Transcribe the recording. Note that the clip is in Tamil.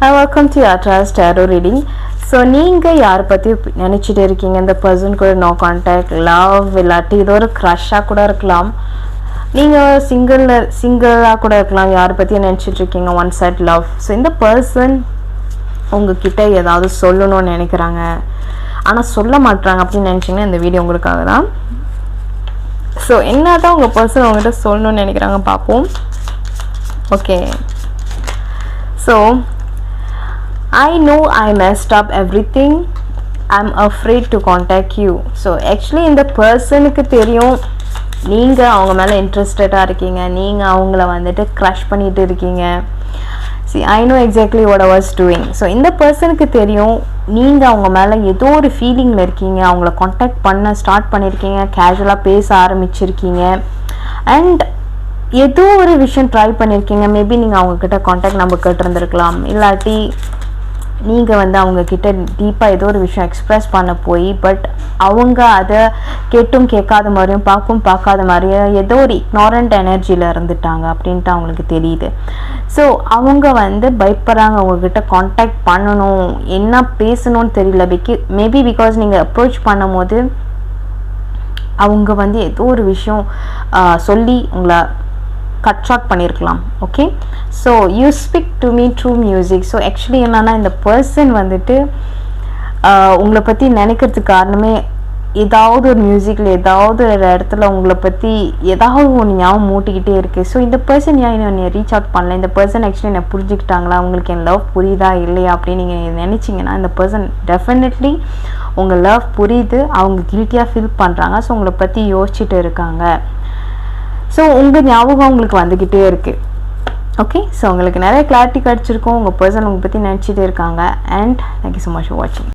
ஹை வெல்கம் டு யாட்ராஸ் டேரோ ரீடிங் ஸோ நீங்கள் யாரை பற்றி நினச்சிட்டு இருக்கீங்க? இந்த பர்சன் கூட நோ கான்டாக்ட் லவ் இல்லாட்டி இது ஒரு க்ரஷ்ஷாக கூட இருக்கலாம். நீங்கள் சிங்கிளில் சிங்கிளாக கூட இருக்கலாம். யாரை பற்றி நினச்சிட்டு இருக்கீங்க? ஒன் சைட் லவ் ஸோ இந்த பர்சன் உங்ககிட்ட ஏதாவது சொல்லணும்னு நினைக்கிறாங்க. ஆனால் சொல்ல மாட்டுறாங்க அப்படின்னு நினச்சிங்கன்னா இந்த வீடியோ உங்களுக்காக தான். ஸோ என்ன தான் உங்கள் பர்சன் உங்கள்கிட்ட சொல்லணும்னு நினைக்கிறாங்க பார்ப்போம் okay so I know I messed up everything. I'm afraid to contact you. So actually இந்த பர்சனுக்கு தெரியும். நீங்கள் அவங்க மேலே இன்ட்ரெஸ்டடாக இருக்கீங்க. நீங்கள் அவங்கள வந்துட்டு க்ரஷ் பண்ணிகிட்டு இருக்கீங்க. See I know exactly what I was doing so இந்த பர்சனுக்கு தெரியும். நீங்கள் அவங்க மேலே ஏதோ ஒரு ஃபீலிங்கில் இருக்கீங்க. அவங்கள காண்டாக்ட் பண்ண ஸ்டார்ட் பண்ணியிருக்கீங்க கேஷுவலாக பேச ஆரம்பிச்சிருக்கீங்க. அண்ட் ஏதோ ஒரு விஷயம் ட்ரை பண்ணியிருக்கீங்க மேபி நீங்கள் அவங்கக்கிட்ட காண்டாக்ட் நம்பர் கேட்டிருந்துருக்கலாம் இல்லாட்டி நீங்கள் வந்து அவங்கக்கிட்ட டீப்பாக ஏதோ ஒரு விஷயம் எக்ஸ்ப்ரெஸ் பண்ண போய் பட் அவங்க அதை கேட்டும் கேட்காத மாதிரியும் பார்க்கும் பார்க்காத மாதிரியும் ஏதோ ஒரு இக்னாரண்ட் எனர்ஜியில் இருந்துட்டாங்க அப்படின்ட்டு அவங்களுக்கு தெரியுது. ஸோ அவங்க வந்து பயப்படுறாங்க அவங்கக்கிட்ட காண்டாக்ட் பண்ணணும் என்ன பேசணும்னு தெரியல பிக்கி மேபி பிகாஸ் நீங்கள் அப்ரோச் பண்ணும்போது அவங்க வந்து ஏதோ ஒரு விஷயம் சொல்லி உங்களை கட் ஷார்ட் பண்ணியிருக்கலாம் okay so you speak to me true music so actually என்னன்னா இந்த பர்சன் வந்துட்டு உங்களை பற்றி நினைக்கிறதுக்கு காரணமே ஏதாவது ஒரு மியூசிக்கில் ஏதாவது ஒரு இடத்துல உங்களை பற்றி ஏதாவது ஒன்று ஞாபகம் மூட்டிக்கிட்டே இருக்குது ஸோ இந்த பர்சன் ஏன் என்னை ரீச் அவுட் பண்ணல? இந்த பர்சன் ஆக்சுவலி என்னை புரிஞ்சுக்கிட்டாங்களா? உங்களுக்கு என் லவ் புரியுதா இல்லையா அப்படின்னு நீங்கள் நினச்சிங்கன்னா இந்த பர்சன் டெஃபினெட்லி உங்கள் லவ் புரியுது. அவங்க கில்ட்டியாக ஃபீல் பண்ணுறாங்க ஸோ உங்களை பற்றி யோசிச்சுட்டு இருக்காங்க. ஸோ உங்கள் ஞாபகம் உங்களுக்கு வந்துக்கிட்டே இருக்குது ஓகே ஸோ உங்களுக்கு நிறைய கிளாரிட்டி கிடச்சிருக்கும். உங்கள் பர்சன் உங்களை பற்றி நினச்சிட்டே இருக்காங்க. And thank you so much for வாட்சிங்